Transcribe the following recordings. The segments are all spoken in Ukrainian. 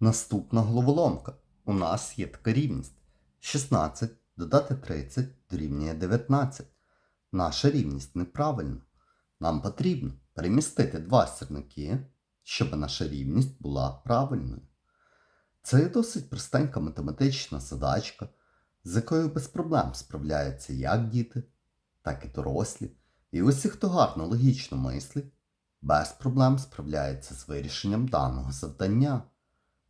Наступна головоломка. У нас є така рівність. 16 додати 30 дорівнює 19. Наша рівність неправильна. Нам потрібно перемістити два сірники, щоб наша рівність була правильною. Це є досить простенька математична задачка, з якою без проблем справляються як діти, так і дорослі. І усі, хто гарно логічно мислить, без проблем справляється з вирішенням даного завдання.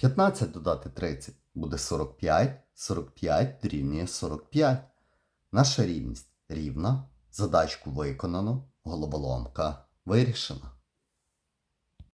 15 додати 30 буде 45, 45 дорівнює 45. Наша рівність рівна, задачку виконано, головоломка вирішена.